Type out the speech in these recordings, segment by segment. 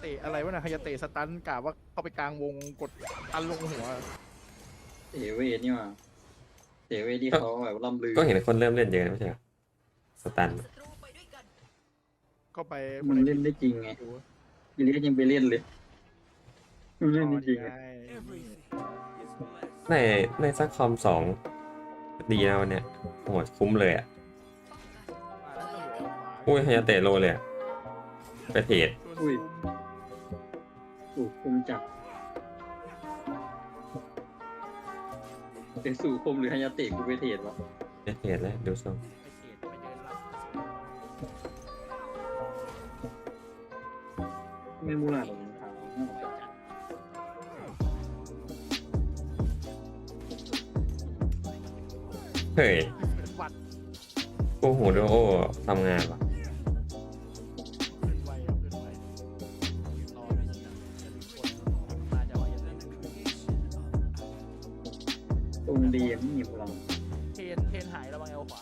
เตะอะไรวะนะฮายาเตะสตันกะว่าเข้าไปกลางวงกดตันลงหัวเอเวทนี่มาเอเวทที่เขาแบบล่ำลือก็เห็นคนเริ่มเล่นเยอะไม่ใช่เหรอสตันเข้าไปมันเล่นได้จริงไงดูยิลิสยังไปเล่นเลยมันเล่นได้จริงไงในในซักคอมสองดีนะวันเนี้ยโหดคุ้มเลยอะอุ้ยฮายาเตะโลเลยอะไปเทรดอุ้ย สู่คมจับเป็นสู่คมหรือฮายาเตะกูไปเทรดวะไปเทรดแล้วดูทรงไม่มูลาดหรอกรองเท้าเฮ้ยเป็นหวัดกูหูดูโอทำงานวะ ตรงดียังไม่มีพลังเทนเทนหายระวังเอลขวา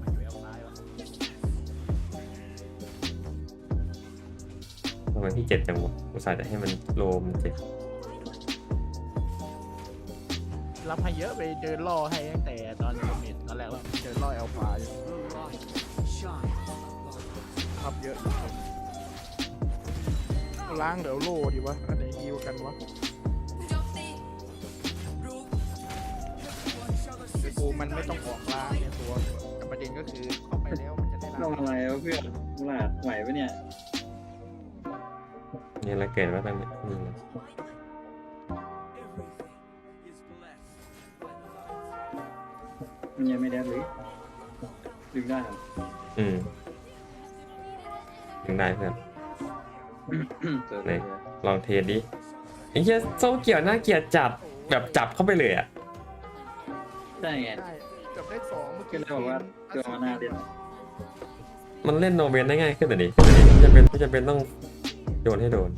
มาอยู่เอลซ้ายวะทำไมพี่เจ็ดจังวะอุตส่าห์จะให้มันโลมันเจ็ดรับให้เยอะไปเดินล่อให้ตั้งแต่ตอนเมดตอนแรกแล้วเดินล่อเอลขวาอยู่รับเยอะอยู่เอาล้างเดี๋ยวโล่ดีวะอันไหนดีกว่ากันวะ มันไม่ต้องออกล้างเนี่ยตัวแต่ประเด็นก็คือเข้าไปแล้วมันจะได้ต้อล้างงอะไรวะเพื่อนมูลาดไหวปะเนี่ยเนี่ยละเกิดว่าตั้งเนี่ยนี่เลยมันยังไม่ได้หรือดึงได้เหรออืมถึงได้เพื่อนเจอไหนเลยลองเทสดิไอ้เหี้ยโซ่เกี่ยวน่าเกลียดจัดแบบจับเข้าไปเลยอะ ใช่ไง ได้เกือบได้สองเมื่อก็กี้เลยบอกว่าเจอมาหน้าเด่น มันเล่นโนเวนได้ง่ายขึ้นแต่ดิไม่จำเป็นไม่จำเป็นต้องโยนให้โดน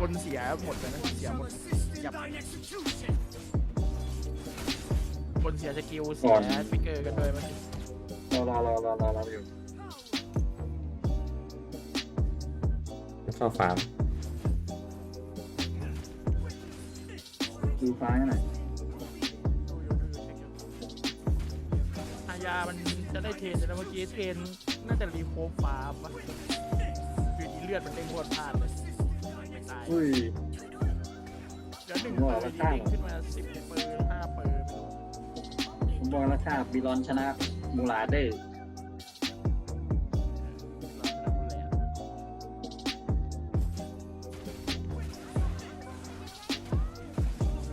บนเสียหมดเลยนะเสียหมดยับบนเสียสกิลเสียฟิกเกอร์กันด้วยมันรอรอรอรอรอรออยู่เข้าฟาร์มดูฟ้าให้หน่อย ยามันจะได้เทรนแล้วเมื่อกี้เทรนน่าจะรีโคฟฟาร์มวะอยู่ดีเลือดมันเด้งพรวดพลาดเลยไม่ตายอุ้ยเดี๋ยวหนึ่งเปอร์ดีเด้งขึ้นมาสิบเปอร์ห้าเปอร์ผมบอกแล้วค่ะบิลอนชนะมูลาเดอร์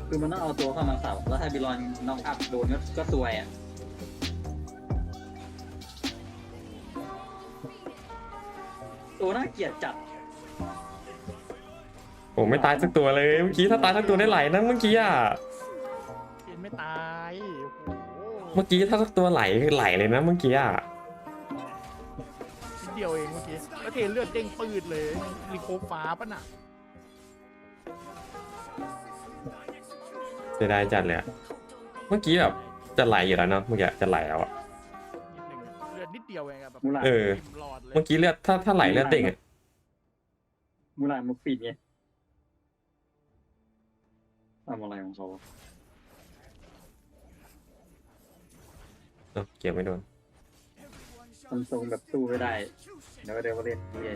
คือมันต้องเอาตัวเข้ามาสับแล้วถ้าบิลอนน็อกอัพโดนก็ซวยอะ ตัวน่าเกลียดจัดโอ้ไม่ตายสักตัวเลย เมื่อกี้ถ้าตายสักตัวได้ไหลนะเมื่อกี้อะเทรนไม่ตายโอ้โหเมื่อกี้ถ้าสักตัวไหลคือไหลเลยนะเมื่อกี้อะ นิดเดียวเองเมื่อกี้แล้วเทรนเลือดเด้งปืดเลยรีโคฟฟ้าปะน่ะเสียดายจัดเลยอะเมื่อกี้แบบจะไหลอยู่แล้วเนาะ เมื่อกี้จะไหลแล้วอะนิด หนึ่งอะเลือดนิดเดียวเองอะแบบมูลาเออทิ่มหลอดเลยเมื่อกี้เลือดถ้าถ้าไหลเลือดเด้งอะมูลามาปิดไงทำอะไรของเขาวะเอ้าเกี่ยวไม่โดน ทำทรงแบบสู้ไม่ได้เดี๋ยวก็เดี๋ยวมาเล่นเย่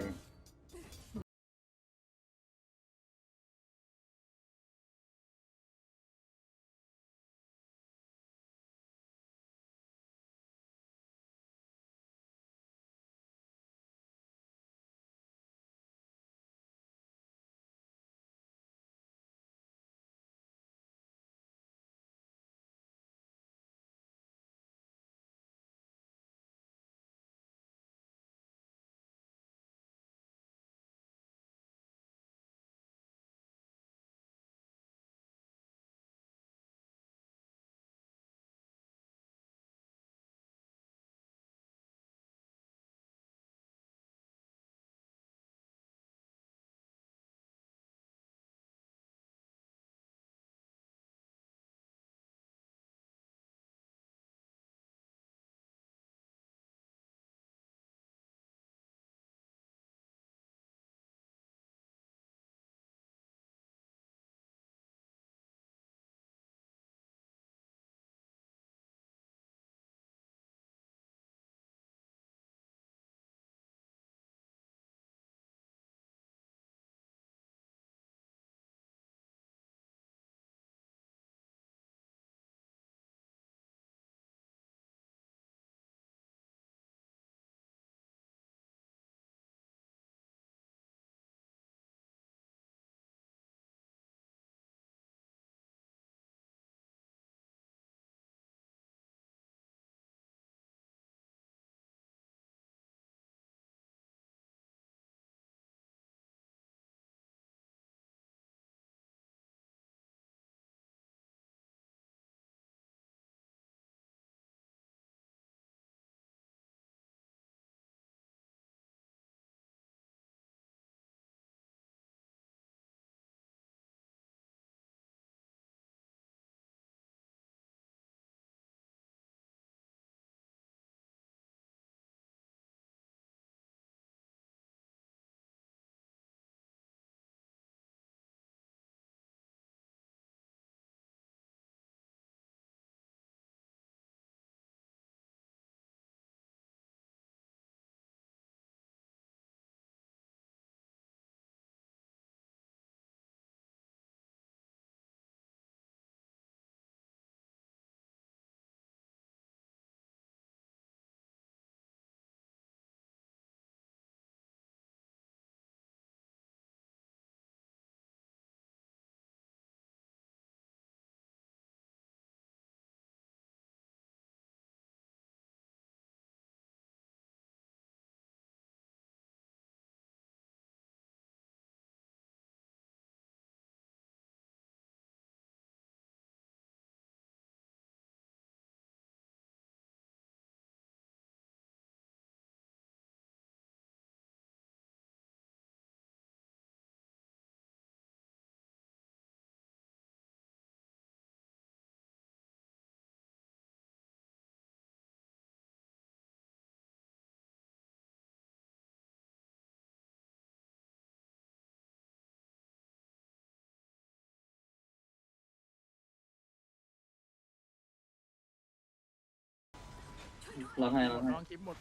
เราให้เราให้น้องคลิปหมด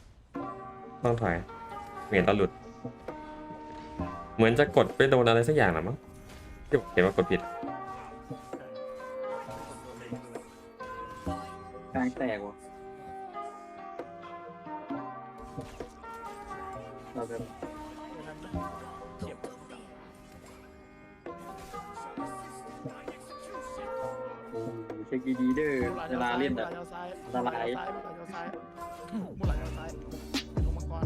ต้องถอยเหมียนตอนหลุด เหมือนจะกดไปโดนอะไรสักอย่างหรอมั้งที่เห็นว่ากดผิดกลางแตกว่ะเราจะ ช็คดีๆเด้อเวลาเล่นมุอะหลาซ้ายอันตรายมุหลาซ้ายมุหลาซ้ายลงมังกร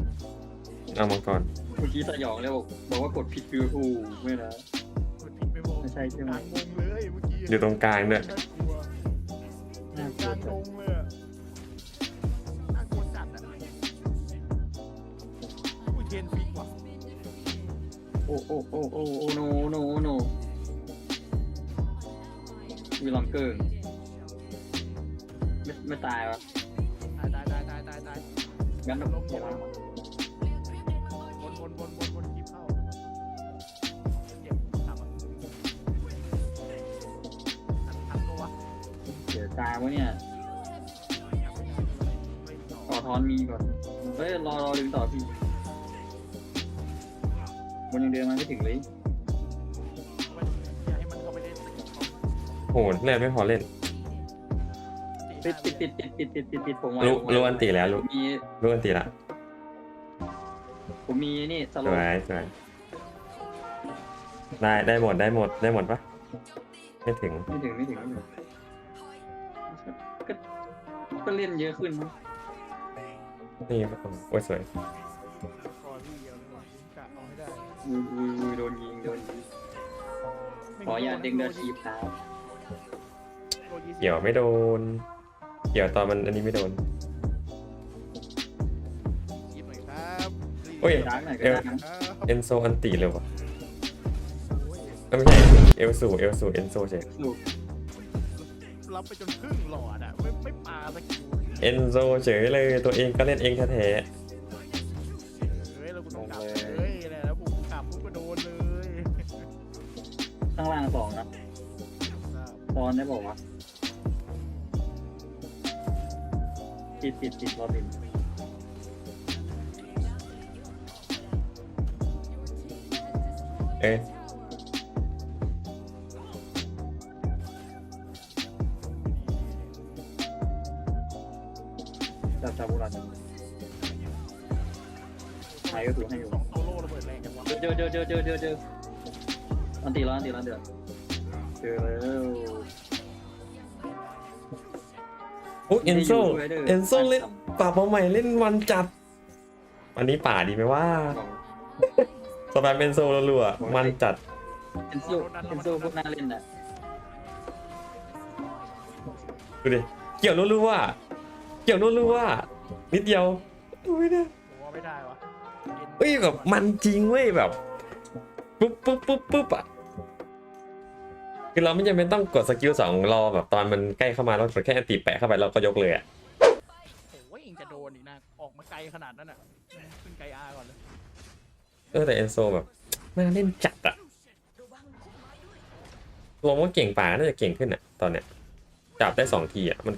เอามังกรเมื่อกี้สยองเลยบอกบอกว่ากดผิดคือโอ้โหไม่นะกดผิดไปโมงไม่ใช่ใช่ไหม กลางวงเลยเมื่อกี้อยู่ตรงกลางด้วยน่ากลัวน่ากกลัวลางจัวงงเลยอะน่ากลัวจัดอะอุ้ยเทนฟิกว่ะโอ้โอ้โอ้โอ้โอ้โนโนโนมีลองเกิง ไม่ไม่ตายวะตายตายตายตายตายตายงั้นลเรางลงเดี๋ยวลเรางวนวนวนวนวนคลิปเข้าเจ็บทำอะทันทันปะวะเดี๋ยวตายวะเนี่ยไม่ต่อต่อทอนมีก่อนเฮ้ยรอรอดึงต่อพี่บนยังเดินมาไม่ถึงเลยอย่าให้มันเข้าไปเล่นสกิลเขาโหเล่นไม่พอเล่น ติดติดติดติดติดติดติดติดผมไว้รู้ผมไว้รู้อันตีแล้วรู้มมีรู้อันตีละผมมีนี่สโลวว์ยสวยได้ได้หมดได้หมดได้หมดปะไม่ถึงไม่ถึงไม่ถึงไม่ถึงก็ก็เล่นเยอะขึ้นมั้งนี่โอ้ยสวยคอที่เดียวเลยว่ะกะเอาให้ได้อุ้ยอุ้ยอุ้ยโดนยิงโดนยิงขออย่าตดึงเดอชีพครับโดนยี่สิบเกี่ยวไม่โดน กี่ยวตอนมันอันนี้ไม่โดนยี่สิบหน่อยครับโอ้ยดังหน่อยก็เอวได้นะครับเอนโซอันตีเลยวะโอ้ยเอ้ยไม่ใช่เอลสูเอลสูเอนโซใช่ลูกรับไปจนครึ่งหลอดอะ ไม่ไม่ปาสกิลเอนโซเฉยเลยตัวเองก็เล่นเองแท้เฮ้ยเรากูต้องกลับเลยแหละแล้วผมกลับปุ๊บก็โดนเลยข้างล่างสองนะตอนได้บอกว่า ติดติดติดรอบินๆเอ้ยจับซาบุรันใครก็ถือให้อยู่สองโซโล่ระเบิดแรงกันวะเจอเจอเจอเจอเจอเจออันตีแล้วอันตีแล้วเดือดเจอแล้ว โอ้เอนโซเอนโซเล่นปรับมาใหม่เล่นวันจัด วันนี้ป่าดีไหมว่าสบายเป็นโซรัวๆมันจัดเอนโซเอนโซพวกน่าเล่นน่ะดูดิเกี่ยวรัวๆเกี่ยวรัวๆนิดเดียวอุ้ยเนี่ยผมว่าไม่ได้วะเฮ้ยแบบมันจริงเว้ยแบบปุ๊บปุ๊บปุ๊บปุ๊บอะ คือเราไม่จำเป็นต้องกดสกิลสองรอแบบตอนมันใกล้เข้ามาแล้วกดแค่อันติแปะเข้าไปแล้วก็ยกเลยอะโอ้ยเองจะโดนอีกนะ ออกมาไกลขนาดนั้นอะขึ้นไกลอาก่อนเลยเออแต่เอนโซแบบน่าเล่นจัดอะลงว่าเก่งป่าน่าจะเก่งขึ้นอะตอนเนี้ยจับได้สองทีอะมัน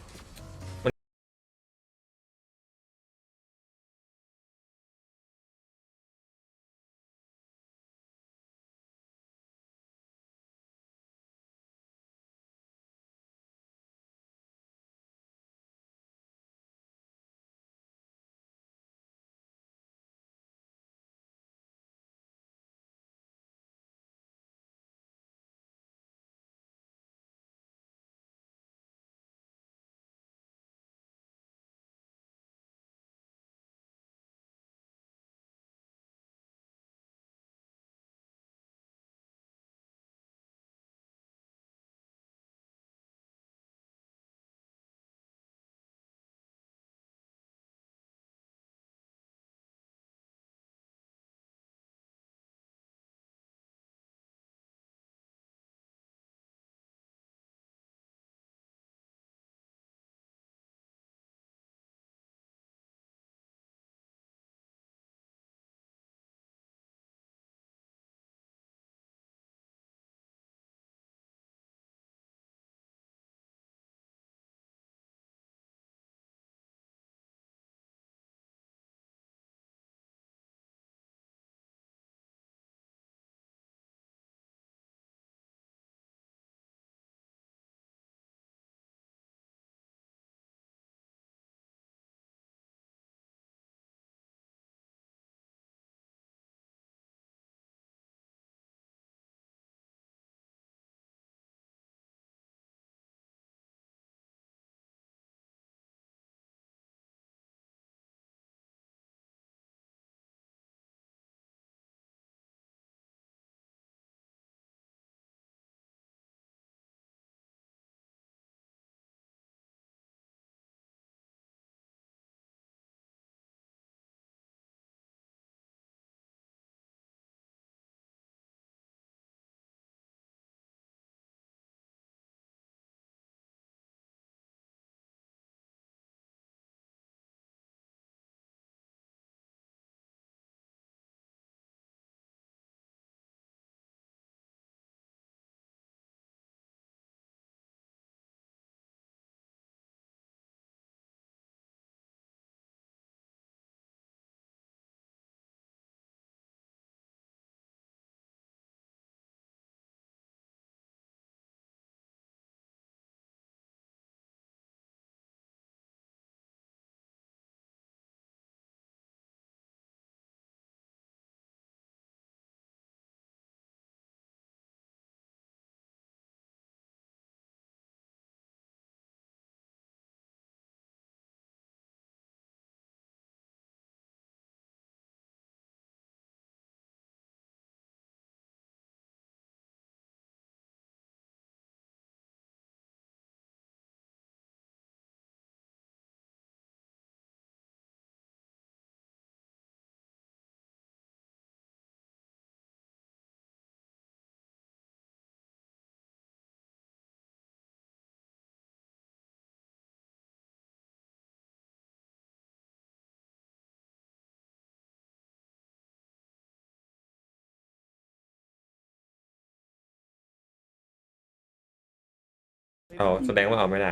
เอาแสดงว่าเอาไม่ได้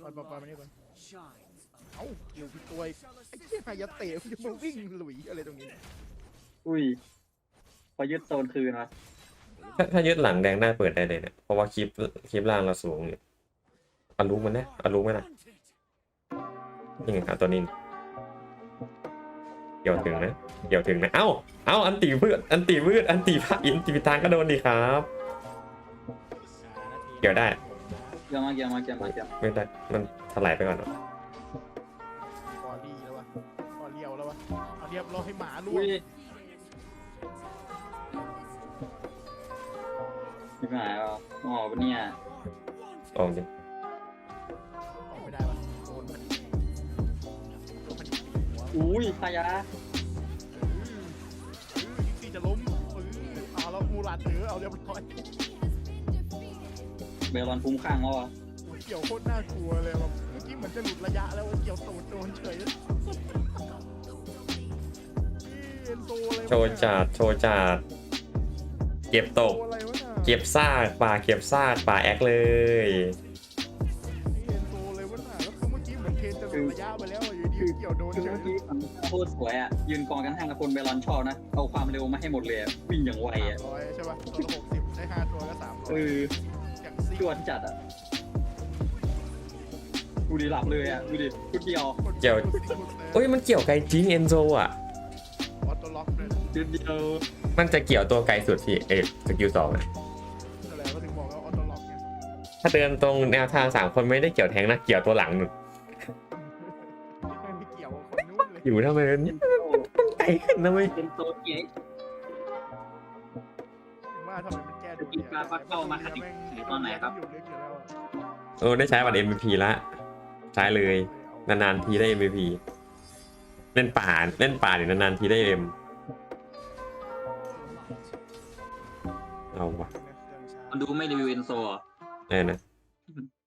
ปล่อยปล่อยปล่อยมานี่ก่อนเอ้าอยู่ที่ตัวไอ้ไอ้เหี้ยฮายาเตะมันจะมาวิ่งหลุยอะไรตรงนี้เนี่ยอุ้ย พอยึดโซนคืนวะถ้าถ้ายึดหลังแดงได้เปิดได้เลยเนี่ยเพราะว่าคลิปคลิปล่างเราสูงอยู่เอารู้มันนะเอารู้ไหมล่ะนี่ไงครับตัวนี้เกี่ยวถึงนะเกี่ยวถึงนะเอ้าเอ้าอันตีพืชอันตีพืชอันตีพระอินตีพิทางก็โดนดีครับเกี่ยวได้เกี่ยวมาเกี่ยวมาเกี่ยวมาเกี่ยวมาไม่ได้มันถลายไปก่อนเหรอพอดีแล้ววะพอเลี้ยวแล้ววะเอาเรียบร้อยให้หมาล่วอุ้งยไม่หายอะอ๋อปะเนี่ยออกดิออกไม่ได้วะโดนมันโดนมันตีหัวอุ้ยพายาเออเออยิงตีจะล้มเออเอาแล้วมูราดเออเอาเรียบร้อยเบลอนคุ้มข้างวะวะโอ้ยเกี่ยวโคตรน่ากลัวเลยแบบเมื่อกี้เหมือนจะหลุดระยะแล้วเกี่ยวตูดโดนเฉยเลยเอ็นโซอะไรวะโชว์จัดโชว์จัดเก็บตก โซอะไรวะน่ะเก็บซากป่าเก็บซากป่าแอคเลย เอ็นโซเลยวะน่ะแล้วคือเมื่อกี้เหมือนเทนจะหลุดระยะไปแล้วอะอยู่ดีเกี่ยวโดนคือเฉเมื่อยกี้โคตรสวยอะยืนกองกันห้างกับคนเบลอนชอบนะ เอาความเร็วมาให้หมดเลยอะวิ่งอย่างไวสามอะร้อยใช่ป่ะตัวละหกสิบได้ห้าตัวก็สามร้อเอยอ อย่างซิ่งจวนจัดอะดูดิหลับเลยอะดูดิชุดเดียวเกี่ยวโอ้ยมันเกี่ยวไกลจริงเอนโซอะ ออโต้ล็อกเลยชุดเดียวมันจะเกี่ยวตัวไกลสุดที่เอสกิลสองอะอะไรก็ถึงบอกว่าออโต้ล็อกไงถ้าเดินตรงแนวทางสามคนไม่ได้เกี่ยวแทงนะเกี่ยวตัวหลังหนุนไม่เกี่ยวกับคนนู้นเลยอยู่ทำไมมันเอ็นโซไกลขึ้นนะเว้ยเอ็นโซเกียร์ ก้ดูกินปลาปักเข้ามาขัดอีกตอนไหนครับอยู่ลึกอยู่แล้วอะโอ้ได้ใช้บัตร MVP ละ ใช้เลย นานๆทีได้ MVP เล่นป่าเล่นป่าเนี่ยนานๆทีได้เอ็มเอาวะมันดูไม่รีวิวเอ็นโซอะเออนะ